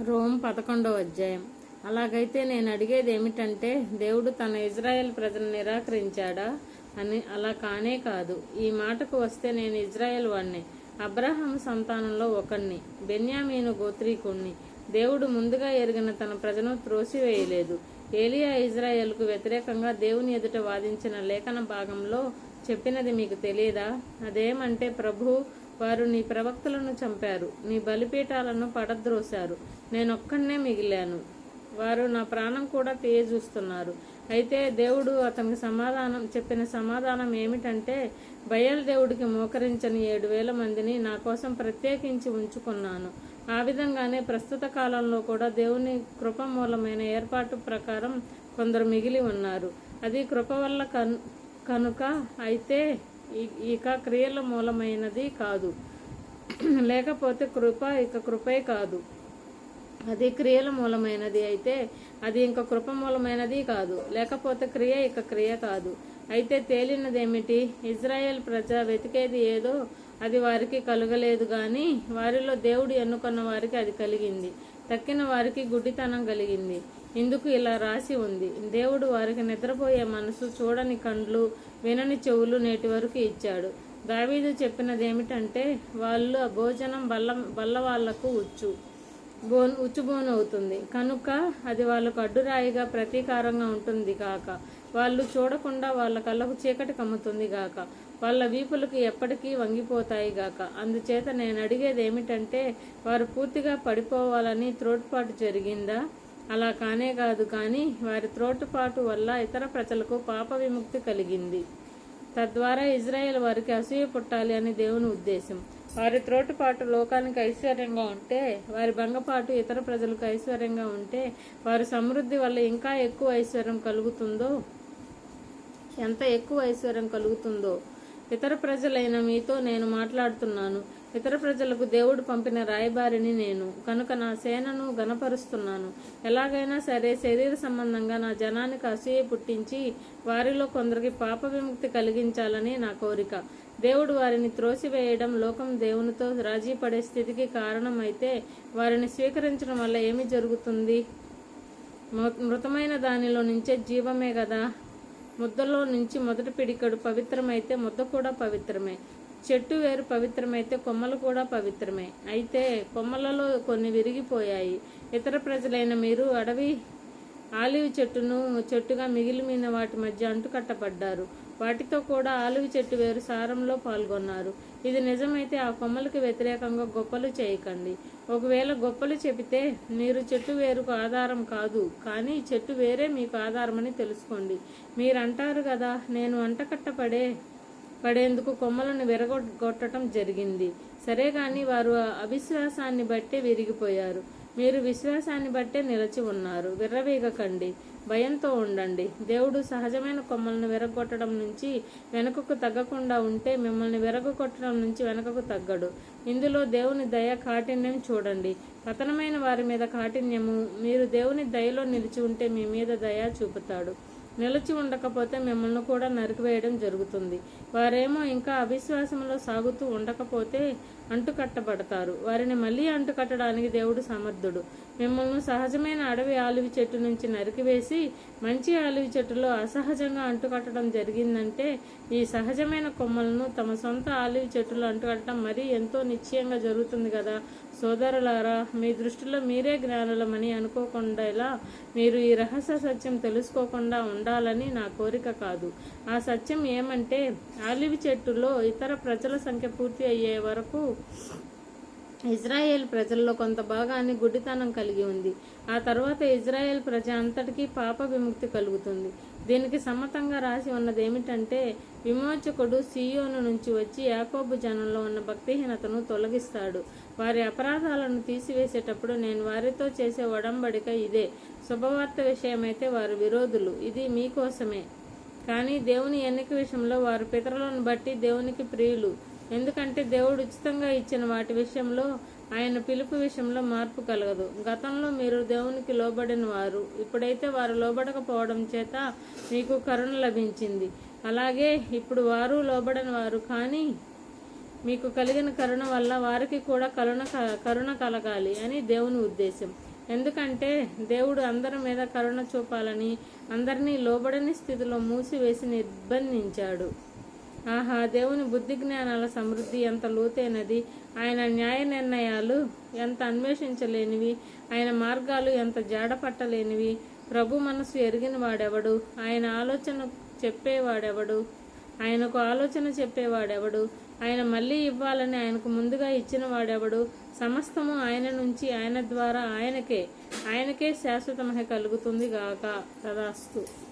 Rome పదకొండవ అధ్యాయం. అలాగైతే నేను అడిగేది ఏమిటంటే దేవుడు తన ఇజ్రాయెల్ ప్రజలను నిరాకరించాడా? అని అలా కానే కాదు. ఈ మాటకు వస్తే నేను ఇజ్రాయెల్ వాణ్ణి అబ్రహాం సంతానంలో ఒకణ్ణి బెన్యామీను గోత్రీకుణ్ణి. దేవుడు ముందుగా ఎరిగిన తన ప్రజను త్రోసివేయలేదు. ఏలియా ఇజ్రాయెల్కు వ్యతిరేకంగా దేవుని ఎదుట వాదించిన లేఖన భాగంలో చెప్పినది మీకు తెలియదా? అదేమంటే ప్రభు వారు నీ ప్రవక్తలను చంపారు. నీ బలిపీఠాలను పడద్రోశారు. నేనొక్కనే మిగిలాను. వారు నా ప్రాణం కూడా తీయజూస్తున్నారు. అయితే దేవుడు అతనికి సమాధానం చెప్పిన సమాధానం ఏమిటంటే బయల్ దేవుడికి మోకరించని ఏడు వేల మందిని నా కోసం ప్రత్యేకించి ఉంచుకున్నాను. ఆ విధంగానే ప్రస్తుత కాలంలో కూడా దేవుని కృప మూలమైన ఏర్పాటు ప్రకారం కొందరు మిగిలి ఉన్నారు. అది కృప వల్ల కన్ కనుక అయితే ఇక క్రియల మూలమైనది కాదు. లేకపోతే కృప ఇక కృపే కాదు. అది క్రియల మూలమైనది అయితే అది ఇంక కృప మూలమైనది కాదు. లేకపోతే క్రియ ఇక క్రియ కాదు. అయితే తేలినదేమిటి? ఇజ్రాయెల్ ప్రజ వెతికేది ఏదో అది వారికి కలగలేదు గాని వారిలో దేవుడు ఎన్నుకున్న వారికి అది కలిగింది. తక్కిన వారికి గుడ్డితనం కలిగింది. ఇందుకు ఇలా రాసి ఉంది. దేవుడు వారికి నిద్రపోయే మనసు చూడని కండ్లు వినని చెవులు నేటి వరకు ఇచ్చాడు. దావీదు చెప్పినది ఏమిటంటే వాళ్ళు ఆ భోజనం బల్ల బల్ల వాళ్ళకు ఉచ్చు బోన్ ఉచ్చుబోన్ అవుతుంది. కనుక అది వాళ్ళకు అడ్డురాయిగా ప్రతీకారంగా ఉంటుంది కాక వాళ్ళు చూడకుండా వాళ్ళ కళ్ళకు చీకటి కమ్ముతుంది గాక. వాళ్ళ వీపులకు ఎప్పటికీ వంగిపోతాయి గాక. అందుచేత నేను అడిగేది ఏమిటంటే వారు పూర్తిగా పడిపోవాలని త్రోట్పాటు జరిగిందా? అలా కానే కాదు కానీ వారి త్రోటుపాటు వల్ల ఇతర ప్రజలకు పాప విముక్తి కలిగింది. తద్వారా ఇజ్రాయెల్ వారికి అసూయ పుట్టాలి అని దేవుని ఉద్దేశం. వారి త్రోటుపాటు లోకానికి ఐశ్వర్యంగా ఉంటే వారి భంగపాటు ఇతర ప్రజలకు ఐశ్వర్యంగా ఉంటే వారి సమృద్ధి వల్ల ఇంకా ఎక్కువ ఐశ్వర్యం కలుగుతుందో? ఎంత ఎక్కువ ఐశ్వర్యం కలుగుతుందో? ఇతర ప్రజలైన మీతో నేను మాట్లాడుతున్నాను. ఇతర ప్రజలకు దేవుడు పంపిన రాయబారిని నేను. కనుక నా సేనను గనపరుస్తున్నాను ఎలాగైనా సరే శరీర సంబంధంగా నా జనానికి అసూయ పుట్టించి వారిలో కొందరికి పాప విముక్తి కలిగించాలని నా కోరిక. దేవుడు వారిని త్రోసివేయడం లోకం దేవునితో రాజీ పడే స్థితికి కారణమైతే వారిని స్వీకరించడం వల్ల ఏమి జరుగుతుంది? మృతమైన దానిలో నుంచే జీవమే కదా. ముద్దలో నుంచి మొదటి పిడికడు పవిత్రమైతే ముద్ద కూడా పవిత్రమే. చెట్టు వేరు పవిత్రమైతే కొమ్మలు కూడా పవిత్రమే. అయితే కొమ్మలలో కొన్ని విరిగిపోయాయి. ఇతర ప్రజలైన మీరు అడవి ఆలివ్ చెట్టును చెట్టుగా మిగిలిన వాటి మధ్య అంటుకట్టబడ్డారు. వాటితో కూడా ఆలువి చెట్టు వేరు సారంలో పాల్గొన్నారు. ఇది నిజమైతే ఆ కొమ్మలకు వ్యతిరేకంగా గొప్పలు చేయకండి. ఒకవేళ గొప్పలు చెబితే మీరు చెట్టు వేరుకు ఆధారం కాదు కానీ చెట్టు వేరే మీకు ఆధారమని తెలుసుకోండి. మీరంటారు కదా నేను అంటకట్టపడే పడేందుకు కొమ్మలను విరగొట్టడం జరిగింది. సరే కానీ వారు ఆ అవిశ్వాసాన్ని బట్టే విరిగిపోయారు. మీరు విశ్వాసాన్ని బట్టే నిలిచి ఉన్నారు. విర్రవీగకండి. భయంతో ఉండండి. దేవుడు సహజమైన కొమ్మలను విరగొట్టడం నుంచి వెనుకకు తగ్గకుండా ఉంటే మిమ్మల్ని విరగొట్టడం నుంచి వెనుకకు తగ్గడు. ఇందులో దేవుని దయ కాఠిన్యం చూడండి. పతనమైన వారి మీద కాఠిన్యము. మీరు దేవుని దయలో నిలిచి ఉంటే మీ మీద దయ చూపుతాడు. నిలిచి ఉండకపోతే మిమ్మల్ని కూడా నరికివేయడం జరుగుతుంది. వారేమో ఇంకా అవిశ్వాసంలో సాగుతూ ఉండకపోతే అంటుకట్టబడతారు. వారిని మళ్ళీ అంటుకట్టడానికి దేవుడు సమర్థుడు. మిమ్మల్ని సహజమైన అడవి ఆలివి చెట్టు నుంచి నరికివేసి మంచి ఆలివి చెట్టులో అసహజంగా అంటుకట్టడం జరిగిందంటే ఈ సహజమైన కొమ్మలను తమ సొంత ఆలివి చెట్టులో అంటుకట్టడం మరీ ఎంతో నిశ్చయంగా జరుగుతుంది కదా? సోదరులారా మీ దృష్టిలో మీరే జ్ఞానులమని అనుకోకుండా ఇలా మీరు ఈ రహస్య సత్యం తెలుసుకోకుండా ఉండాలని నా కోరిక కాదు. ఆ సత్యం ఏమంటే ఆలివ్ చెట్టులో ఇతర ప్రజల సంఖ్య పూర్తి అయ్యే వరకు ఇజ్రాయేల్ ప్రజల్లో కొంత భాగాన్ని గుడ్డితనం కలిగి ఉంది. ఆ తర్వాత ఇజ్రాయేల్ ప్రజ అంతటికీ పాప విముక్తి కలుగుతుంది. దీనికి సమ్మతంగా రాసి ఉన్నది ఏమిటంటే విమోచకుడు సీయోను నుంచి వచ్చి యాకోబు జనంలో ఉన్న భక్తిహీనతను తొలగిస్తాడు. వారి అపరాధాలను తీసివేసేటప్పుడు నేను వారితో చేసే ఒడంబడిక ఇదే. శుభవార్త విషయమైతే వారు విరోధులు. ఇది మీకోసమే. కానీ దేవుని ఎన్నిక విషయంలో వారు పితరులను బట్టి దేవునికి ప్రియులు. ఎందుకంటే దేవుడు ఉచితంగా ఇచ్చిన వాటి విషయంలో ఆయన పిలుపు విషయంలో మార్పు కలగదు. గతంలో మీరు దేవునికి లోబడిన వారు. ఇప్పుడైతే వారు లోబడకపోవడం చేత మీకు కరుణ లభించింది. అలాగే ఇప్పుడు వారు లోబడని వారు కానీ మీకు కలిగిన కరుణ వల్ల వారికి కూడా కరుణ క- కరుణ కలగాలి అని దేవుని ఉద్దేశం. ఎందుకంటే దేవుడు అందరి మీద కరుణ చూపాలని అందరినీ లోబడని స్థితిలో మూసివేసి నిర్బంధించాడు. ఆహా దేవుని బుద్ధి జ్ఞానాల సమృద్ధి ఎంత లోతైనది. ఆయన న్యాయ నిర్ణయాలు ఎంత అన్వేషించలేనివి. ఆయన మార్గాలు ఎంత జాడపట్టలేనివి. ప్రభు మనసు ఎరిగిన వాడెవడు? ఆయన ఆలోచన చెప్పేవాడెవడు? ఆయనకు ఆలోచన చెప్పేవాడెవడు? ఆయన మళ్ళీ ఇవ్వాలని ఆయనకు ముందుగా ఇచ్చిన వాడెవడు? సమస్తము ఆయన నుంచి ఆయన ద్వారా ఆయనకే ఆయనకే శాశ్వతమహ కలుగుతుంది గాక. తదాస్తు.